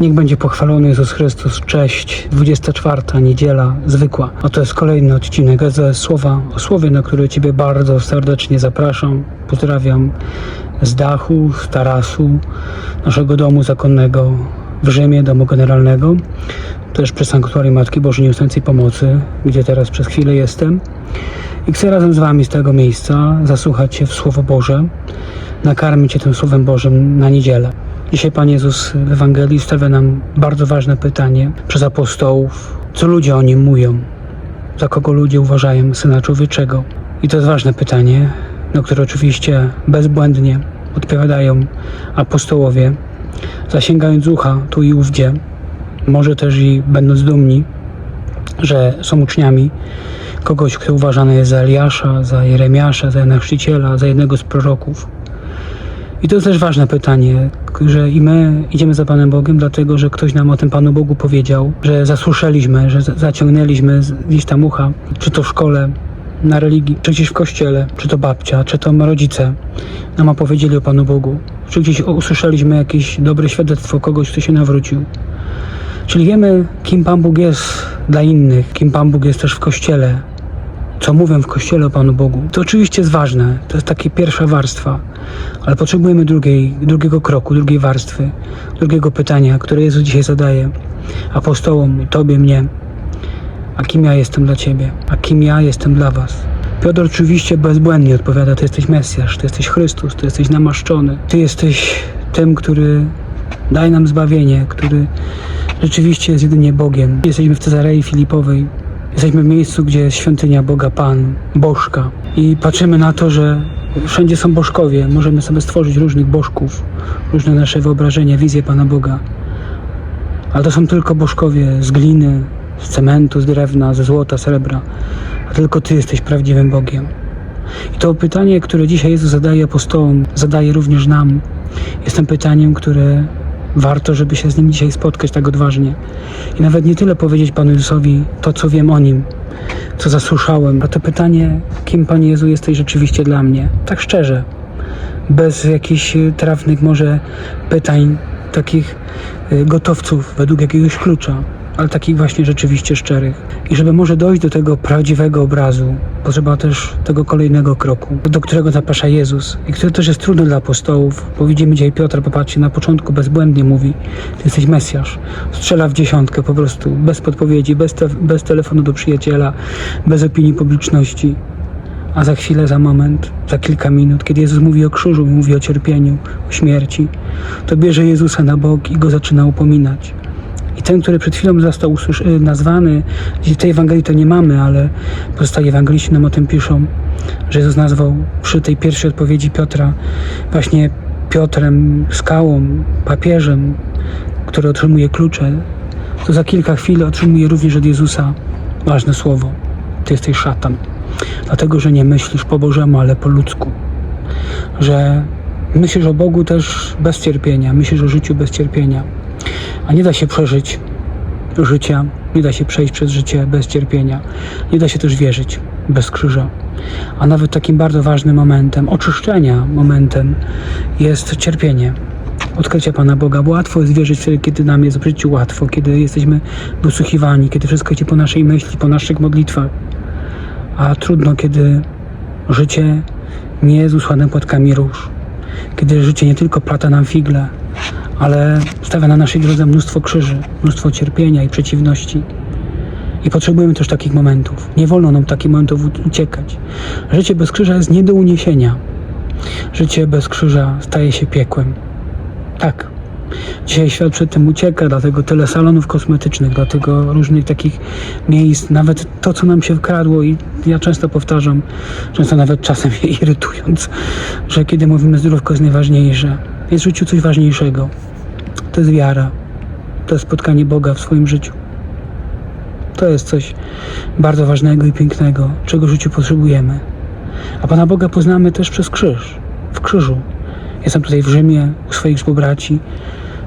Niech będzie pochwalony Jezus Chrystus. Cześć. 24. niedziela zwykła. A to jest kolejny odcinek ze słowa o słowie, na które Ciebie bardzo serdecznie zapraszam. Pozdrawiam z dachu, z tarasu naszego domu zakonnego w Rzymie, domu generalnego. Też przy Sanktuarium Matki Bożej Nieustającej Pomocy, gdzie teraz przez chwilę jestem. I chcę razem z Wami z tego miejsca zasłuchać się w Słowo Boże, nakarmić się tym Słowem Bożym na niedzielę. Dzisiaj Pan Jezus w Ewangelii stawia nam bardzo ważne pytanie przez apostołów. Co ludzie o Nim mówią? Za kogo ludzie uważają Syna Człowieczego? I to jest ważne pytanie, na które oczywiście bezbłędnie odpowiadają apostołowie, zasięgając ucha tu i ówdzie, może też i będąc dumni, że są uczniami kogoś, kto uważany jest za Eliasza, za Jeremiasza, za Chrzciciela, za jednego z proroków. I to jest też ważne pytanie, że i my idziemy za Panem Bogiem, dlatego że ktoś nam o tym Panu Bogu powiedział, że zasłyszeliśmy, że za- zaciągnęliśmy gdzieś tam ucha, czy to w szkole, na religii, czy gdzieś w kościele, czy to babcia, czy to rodzice nam opowiedzieli o Panu Bogu, czy gdzieś usłyszeliśmy jakieś dobre świadectwo kogoś, kto się nawrócił. Czyli wiemy, kim Pan Bóg jest dla innych, kim Pan Bóg jest też w kościele, co mówią w kościele o Panu Bogu. To oczywiście jest ważne, to jest taka pierwsza warstwa, ale potrzebujemy drugiej, drugiego kroku, drugiej warstwy, drugiego pytania, które Jezus dzisiaj zadaje apostołom, Tobie, mnie. A kim ja jestem dla Ciebie? A kim ja jestem dla Was? Piotr oczywiście bezbłędnie odpowiada, Ty jesteś Mesjasz, Ty jesteś Chrystus, Ty jesteś namaszczony, Ty jesteś tym, który daje nam zbawienie, który rzeczywiście jest jedynie Bogiem. Jesteśmy w Cezarei Filipowej, jesteśmy w miejscu, gdzie jest świątynia Boga Pan, Bożka i patrzymy na to, że wszędzie są bożkowie, możemy sobie stworzyć różnych bożków, różne nasze wyobrażenia, wizje Pana Boga. Ale to są tylko bożkowie z gliny, z cementu, z drewna, ze złota, srebra. A tylko Ty jesteś prawdziwym Bogiem. I to pytanie, które dzisiaj Jezus zadaje apostołom, zadaje również nam, jest tym pytaniem, które warto, żeby się z nim dzisiaj spotkać tak odważnie. I nawet nie tyle powiedzieć Panu Jezusowi to, co wiem o nim, co zasłyszałem, a to pytanie, kim Panie Jezu jesteś rzeczywiście dla mnie. Tak szczerze, bez jakichś y, trafnych może pytań, takich y, gotowców według jakiegoś klucza, ale takich właśnie rzeczywiście szczerych. I żeby może dojść do tego prawdziwego obrazu, potrzeba też tego kolejnego kroku, do którego zaprasza Jezus i który też jest trudny dla apostołów, bo widzimy dzisiaj Piotra, popatrzcie, na początku bezbłędnie mówi, ty jesteś Mesjasz, strzela w dziesiątkę po prostu, bez podpowiedzi, bez, te, bez telefonu do przyjaciela, bez opinii publiczności. A za chwilę, za moment, za kilka minut, kiedy Jezus mówi o krzyżu, mówi o cierpieniu, o śmierci, to bierze Jezusa na bok i go zaczyna upominać. I ten, który przed chwilą został y, nazwany, tej Ewangelii to nie mamy, ale pozostali ewangeliści nam o tym piszą, że Jezus nazwał przy tej pierwszej odpowiedzi Piotra właśnie Piotrem, skałą, papieżem, który otrzymuje klucze, to za kilka chwil otrzymuje również od Jezusa ważne słowo. Ty jesteś szatan. Dlatego, że nie myślisz po Bożemu, ale po ludzku. Że myślisz o Bogu też bez cierpienia, myślisz o życiu bez cierpienia. A nie da się przeżyć życia, nie da się przejść przez życie bez cierpienia. Nie da się też wierzyć bez krzyża. A nawet takim bardzo ważnym momentem, oczyszczenia momentem jest cierpienie. Odkrycie Pana Boga, bo łatwo jest wierzyć kiedy nam jest w życiu łatwo, kiedy jesteśmy wysłuchiwani, kiedy wszystko idzie po naszej myśli, po naszych modlitwach. A trudno, kiedy życie nie jest usłane płatkami róż. Kiedy życie nie tylko plata nam figle, ale stawia na naszej drodze mnóstwo krzyży, mnóstwo cierpienia i przeciwności. I potrzebujemy też takich momentów. Nie wolno nam takich momentów uciekać. Życie bez krzyża jest nie do uniesienia. Życie bez krzyża staje się piekłem. Tak. Dzisiaj świat przed tym ucieka, dlatego tyle salonów kosmetycznych, dlatego różnych takich miejsc, nawet to, co nam się wkradło i ja często powtarzam, często nawet czasem irytując, że kiedy mówimy zdrówko jest najważniejsze, jest w życiu coś ważniejszego. To jest wiara, to jest spotkanie Boga w swoim życiu. To jest coś bardzo ważnego i pięknego, czego w życiu potrzebujemy. A Pana Boga poznamy też przez krzyż, w krzyżu. Jestem tutaj w Rzymie u swoich współbraci.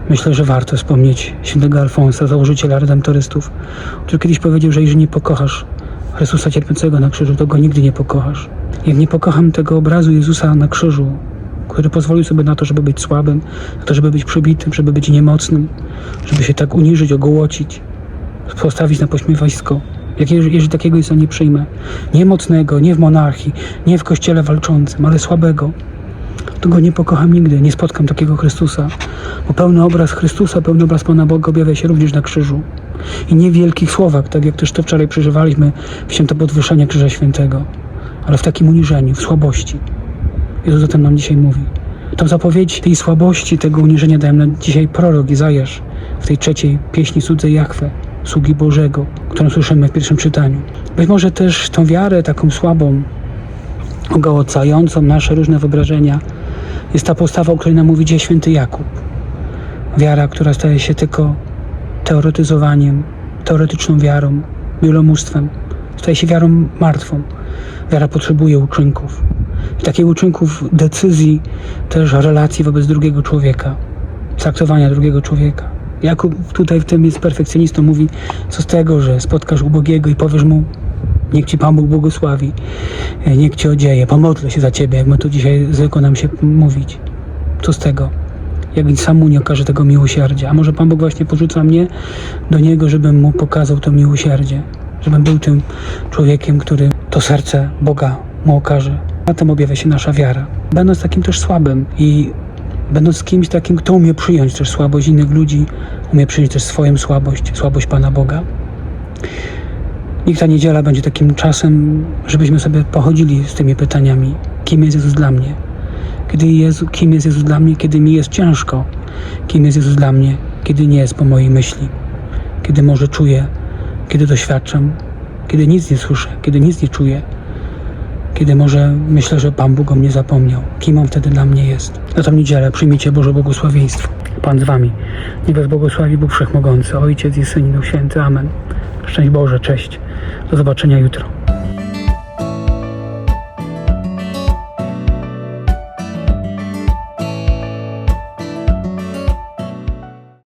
Myślę, że warto wspomnieć świętego Alfonsa, założyciela redemptorystów, który kiedyś powiedział, że jeżeli nie pokochasz Chrystusa cierpiącego na krzyżu, to go nigdy nie pokochasz. Jak nie pokocham tego obrazu Jezusa na krzyżu, który pozwolił sobie na to, żeby być słabym, na to, żeby być przybitym, żeby być niemocnym, żeby się tak uniżyć, ogołocić, postawić na pośmiewisko. Jak jeżeli, takiego Jezusa nie przyjmę, nie mocnego, nie w monarchii, nie w kościele walczącym, ale słabego, to go nie pokocham nigdy, nie spotkam takiego Chrystusa, bo pełny obraz Chrystusa, pełny obraz Pana Boga objawia się również na krzyżu. I nie w wielkich słowach, tak jak też to wczoraj przeżywaliśmy w święto podwyższenia Krzyża Świętego, ale w takim uniżeniu, w słabości. Jezus o tym nam dzisiaj mówi. Tą zapowiedź tej słabości, tego uniżenia daje nam dzisiaj prorok Izajasz w tej trzeciej pieśni Cudze Jachwę, sługi Bożego, którą słyszymy w pierwszym czytaniu. Być może też tą wiarę taką słabą, ogołocającą nasze różne wyobrażenia jest ta postawa, o której nam mówi dzisiaj święty Jakub. Wiara, która staje się tylko teoretyzowaniem, teoretyczną wiarą, wielomóstwem. Staje się wiarą martwą. Wiara potrzebuje uczynków. Takich uczynków, decyzji, też relacji wobec drugiego człowieka, traktowania drugiego człowieka. Jakub tutaj w tym jest perfekcjonistą, mówi, co z tego, że spotkasz ubogiego i powiesz mu, niech ci Pan Bóg błogosławi, e, niech ci odzieje, pomodlę się za ciebie, jak my tu dzisiaj zwykło nam się mówić. Co z tego? Jak sam mu nie okaże tego miłosierdzia. A może Pan Bóg właśnie porzuca mnie do Niego, żebym mu pokazał to miłosierdzie. Żebym był tym człowiekiem, który to serce Boga mu okaże. Tym objawia się nasza wiara. Będąc takim też słabym i będąc kimś takim, kto umie przyjąć też słabość innych ludzi, umie przyjąć też swoją słabość, słabość Pana Boga. Niech ta niedziela będzie takim czasem, żebyśmy sobie pochodzili z tymi pytaniami. Kim jest Jezus dla mnie? Kiedy Jezu, kim jest Jezus dla mnie, kiedy mi jest ciężko? Kim jest Jezus dla mnie, kiedy nie jest po mojej myśli? Kiedy może czuję, kiedy doświadczam, kiedy nic nie słyszę, kiedy nic nie czuję? Kiedy może myślę, że Pan Bóg o mnie zapomniał? Kim On wtedy dla mnie jest? Na tą niedzielę przyjmijcie Boże błogosławieństwo. Pan z Wami. Niech Was błogosławi Bóg Wszechmogący, Ojciec i Syn i Duch Święty. Amen. Szczęść Boże, cześć. Do zobaczenia jutro.